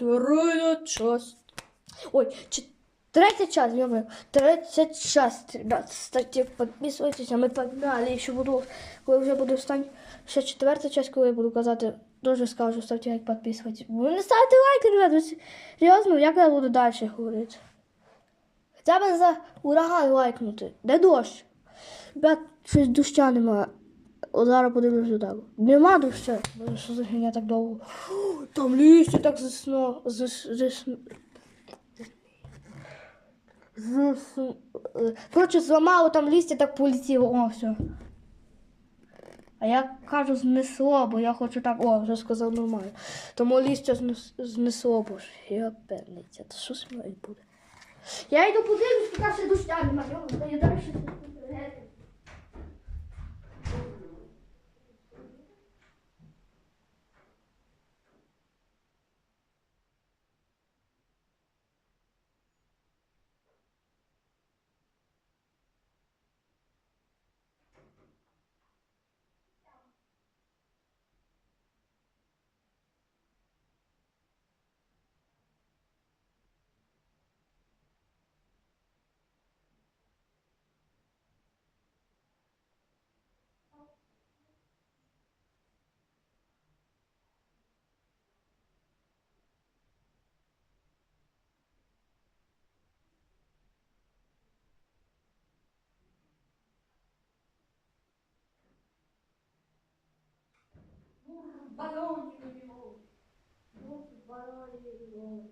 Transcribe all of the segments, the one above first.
Вторая часть. Ой, третья часть, ё Третья часть, ребят. Ставьте, подписывайтесь, а ми погнали. Ще буду, коли вже буду стань. Ще четверта часть, коли я буду казати, дуже скажу, ставте лайк, підписуйтесь. Ви не ставте лайки, ребят. Ви серйозно, як я буду далі говорити? Хоча б за ураган лайкнути. Де дощ? Ребят, щось доща немає. О, зараз подивлюсь так. Нема доща. Боже, Що за фігня так довго? Там листя так засно. Зас, зас, зас, Коротше, зламало там листя, так полетіло. О, все. А я кажу знесло, бо я хочу так. О, вже сказав нормально. Тому листя знес, знесло, бо ж. Я певниця. Та що з мною буде? Я йду подивлюсь, поки ще доща немає. Я далі щось не.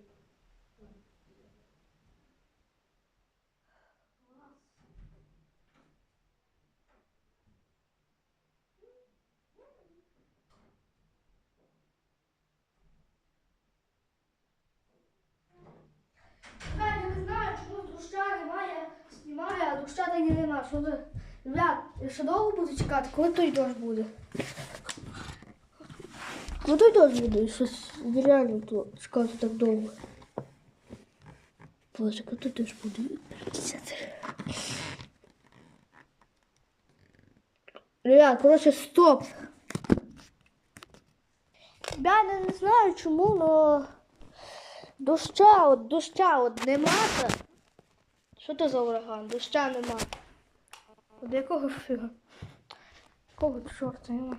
Я не знаю, чому доща немає, а доща так і немає. Що? Ребят, ще довго буду чекати, коли той дощ буде. Той дощ буде, щось реально то чекати так довго. Боже, коли той дощ буде? Ребят, короче, стоп. Я не, знаю чому, но доща, от доща от нема. Що це за ураган? Доща нема. От якого фіга? Якого чорта нема?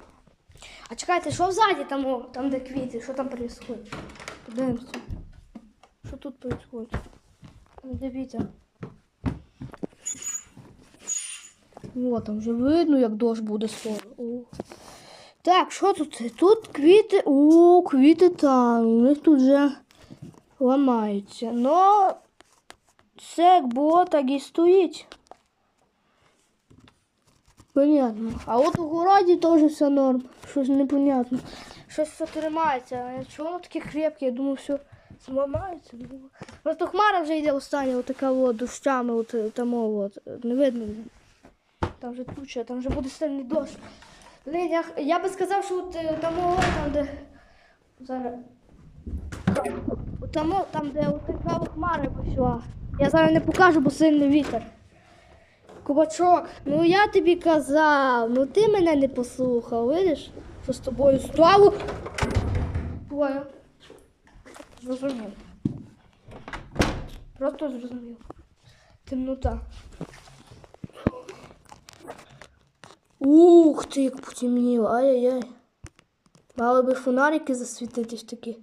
А чекайте, що взаді там, там де квіти, що там происходит? Подивимося. Що тут? Там де. О, там вже видно, як дощ буде скоро. О. Так, що тут? Тут квіти. О, квіти там. У них тут вже ламаються. Но все як було, так і стоїть. Понятно. А от у городі теж все норм. Щось непонятно. Щось все тримається. А чого воно таке крепке? Я думаю, все зламається. Просто хмара вже йде остання, отака от, дощами, от е, там от. Не видно. Там вже туча, там вже буде сильний дощ. Блін, я, я би сказав, що от е, там, о, там де. Зараз. Там, там, де от така от хмара пішла. Я зараз не покажу, бо сильний вітер. Кубачок, ну я тобі казав, ну ти мене не послухав, видиш, що з тобою стало. Твоє. Зрозумів. Просто зрозумів. Темнота. Ух ти, як потемніло. Ай-яй-яй. Мали би фонарики засвітитись такі.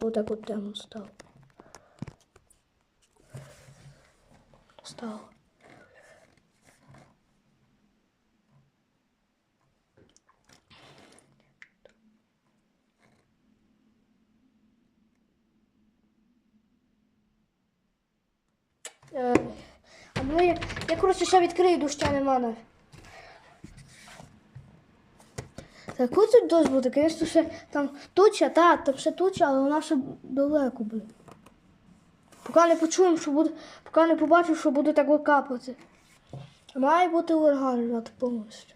Отак от темно стало. Стало. Е, а ну я, я коротше ще відкрию доща нема. Так ось тут дощ буде, звісно, ще там туча, та, там ще туча, але вона ще далеко буде. Поки не почуємо, що буде, поки не побачимо, що буде так капати. Має бути ураган ребята, повністю.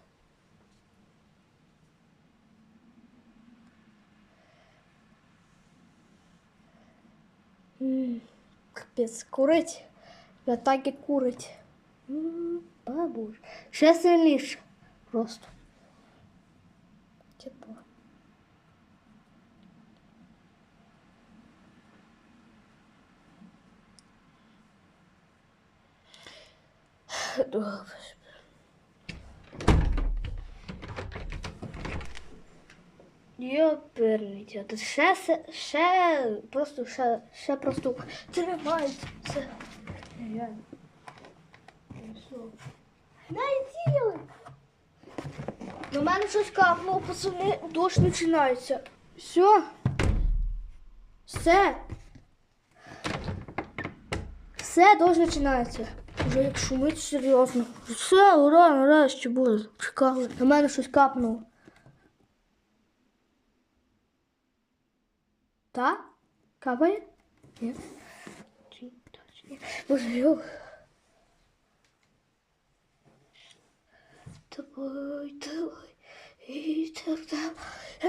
Капець, курить. Я так такі курить. Бабусь. Ще сильніше. Просто. Типу. Добре. Йоперниця, тут ще, ще, просто, ще, ще просто тримається. Реально. Що? Найділи. До мене щось капнуло, пацани, дощ починається. Все. Все. Все, дощ починається. Вже як шумить серйозно. Все, ура, нарешті буде. Чекали. На мене щось капнуло. Та? Капає? Ні. Давай, давай. І так.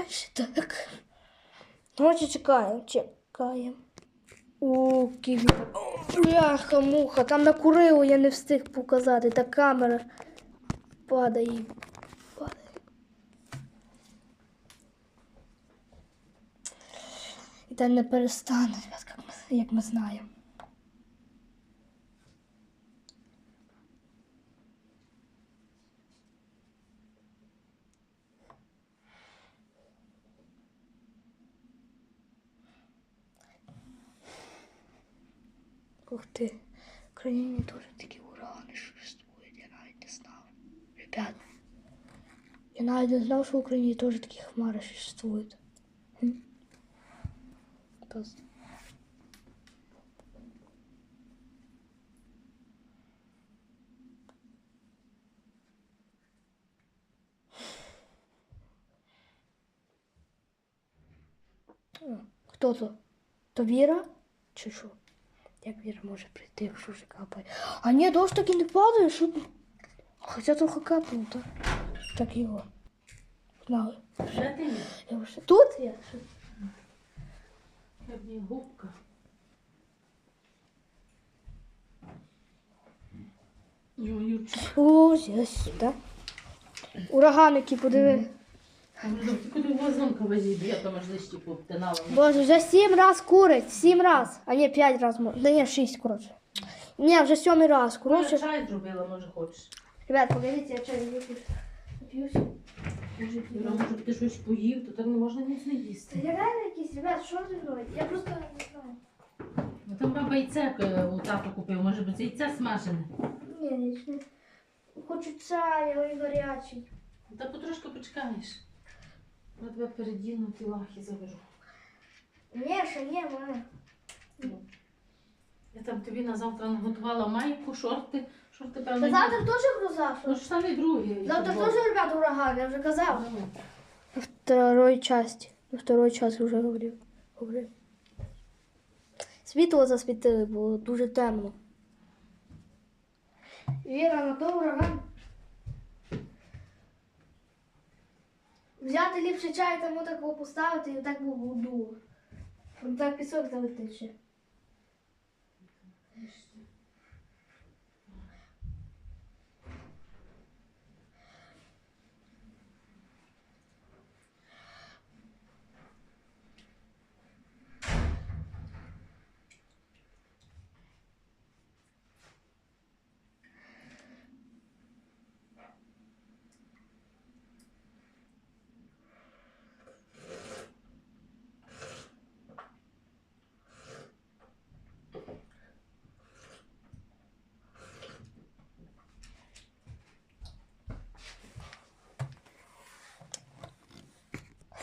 Ще так. Короче, чекаємо, чекаємо. О, ківі. Бляха, муха, там накурило, я не встиг показати. Та камера падає. Падає. І та не перестане, як ми, як ми знаємо. Ух ти, в країні теж такі урагани существують, я навіть не знав. Ребят, я навіть не знав, що в Україні теж такі хмари существують. Хм? Просто. Хто то? То Віра? Як Віра може прийти, якщо вже капає? А ні, дощ таки не падає, що ти? Хоча трохи капнув, так? Так його. Знали. Де ти є? Я вже тут. Що? Я б не губка. О, я сюди. Ураганики, подиви. Куди я там аж. Боже, вже сім раз курить, сім раз. А ні, п'ять раз може. Да ні, шість, коротше. Ні, вже сьомий раз. Коротше. чай зробила, може хочеш. Ребят, погодите, я чай вип'ю. Юра, може ти щось поїв, то так не можна ніч не їсти. я реально якийсь, ребят, що ви робите? Я просто не знаю. Ну там баба яйце е, у тату купив, може б це яйце смажене. Ні, ніч не. Хочу але він гарячий. Та потрошки почекаєш. Я тебе передіну, ті лахи заберу. Ні, ще ні, в мене. Я там тобі на завтра наготувала майку, шорти. Шорти Та певно. завтра теж гроза, Ну штани другі. Завтра теж, ребят, ураган, я вже казав. Давай. На второй части. На второй час вже говорив. говорив. Світло засвітили, було дуже темно. Віра, на то ураган. Взяти ліпше чай, тому так поставити і так був буду. Там так пісок залетить ще.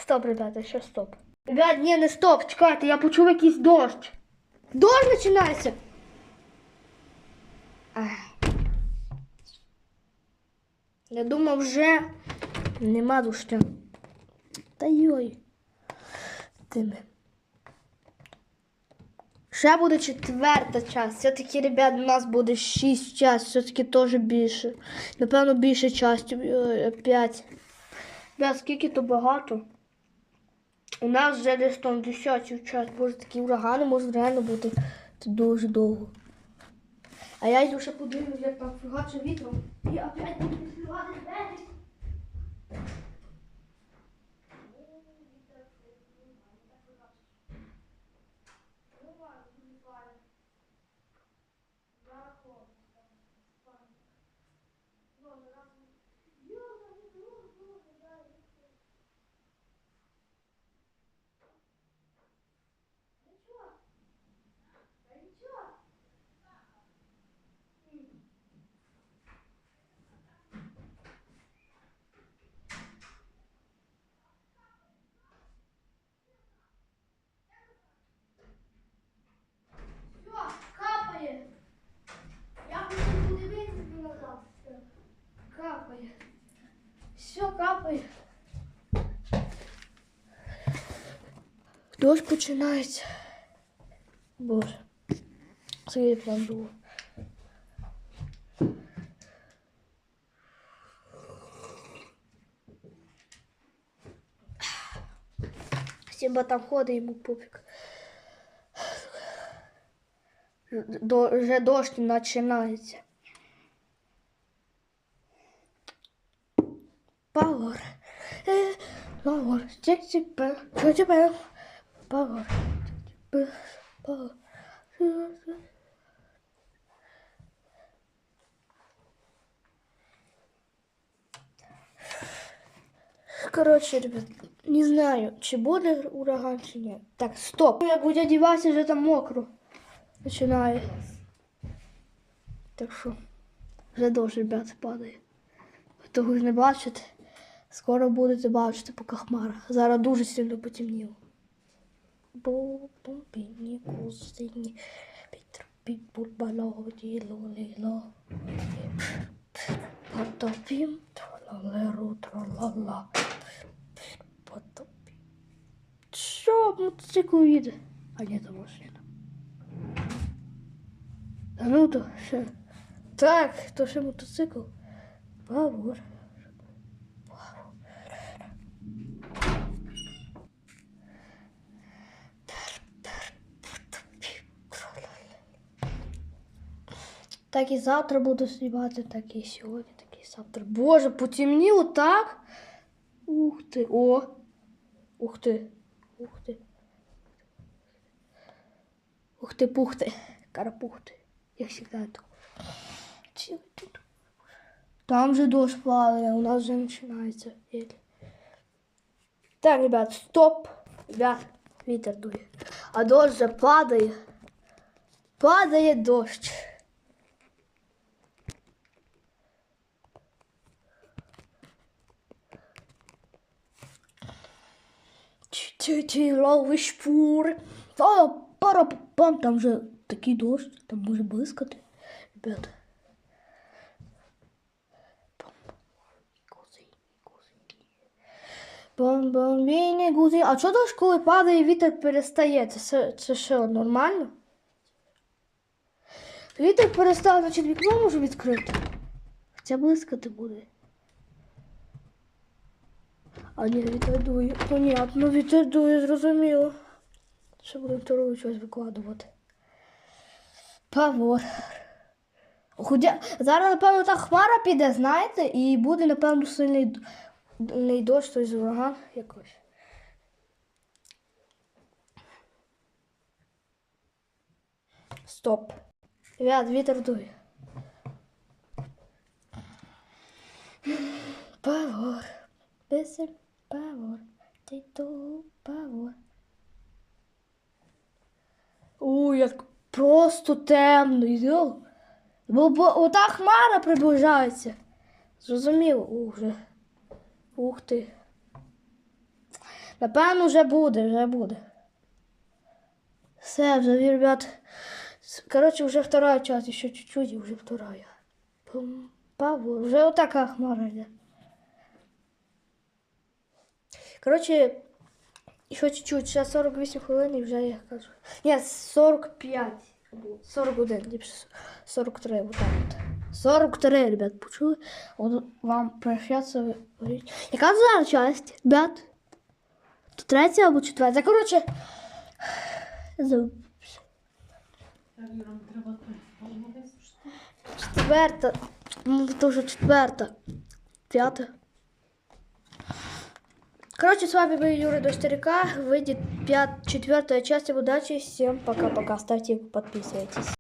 Стоп, ребята, ще стоп. Ребят, ні, не стоп, чекайте, я почув якийсь дощ. Дощ починається. Я думав, вже нема дощу. Та йой. Тими. Ще буде четверта час. Все-таки, ребят, у нас буде шість час, все-таки теж більше. Напевно, більше часів. Ой, П'ять. Ребят, скільки то багато. У нас вже десь там 10 час. Боже, такі урагани можуть реально бути це дуже довго. А я йду ще подивлюсь, як там фігаче вітром. І опять буду Дощ починається. Боже. Це план було. Сімба там ходить йому пупік. До, вже дощ починається. Павор. Е, Павор. Тік тіпе. Що Короче, ребят, не знаю, чи буде ураган, чи ні. Так, стоп. Як у дяді вже там мокро починає. Так що, вже дощ, ребят, падає. Ви того ж не бачите. Скоро будете бачити, поки хмара. Зараз дуже сильно потемніло. Бо бомбіні кузині, Пітр підбурбалоді лоліло. Потопім, тралалеру, тралала. Потопім. Що, мотоцикл їде? А ні, то машина. А ну то ще. Так, то ще мотоцикл. Павор. Так і завтра буду знімати, так і сьогодні, так і завтра. Боже, потемніло так. Ух ти. О! Ух ти. Ух ти. Ух ти, пух ти. Карапух ти. Як завжди. Ці- тут. Там же дощ падає, у нас вже починається. Так, ребят, стоп. Ребят, вітер дує. А дощ вже падає. Падає дощ. Ті ловиш шпури. А, пара пам, там же такий дощ, там може блискати. Ребята. Бомбомбіні гузі. А що дощ, коли падає, вітер перестає? Це, це що, нормально? Вітер перестав, значить вікно можу відкрити. Хоча блискати буде. А ні, вітер дує. Понятно, вітер дує, зрозуміло. Ще будемо вторую щось викладувати. Павор. Хоча зараз, напевно, та хмара піде, знаєте, і буде, напевно, сильний не дощ, то з ураган якось. Стоп. Ребят, вітер дує. Павор. Писар Ти ту павор. Ой, як просто темно, йо. Бо, бо ота хмара приближається. Зрозуміло, ух вже. Ух ти. Напевно, вже буде, вже буде. Все, вже, ребят. Короче, вже вторая часть, еще чуть-чуть и уже вторая. Павло, вже отака хмара йде. Короче, ще чуть-чуть, ще 48 хвилин і вже я кажу. Ні, 45. або 41, ліпше 43, вот так от. 43, ребят, почули? От вам прощаться. говорить. Яка зараз часть, ребят? То третя або четверта? Висушити. четверта. Ну, это уже четверта. Пятая. Короче, с вами был Юра до старика. Выйдет пят... четвертая часть. Удачи. Всем пока-пока. Ставьте, подписывайтесь.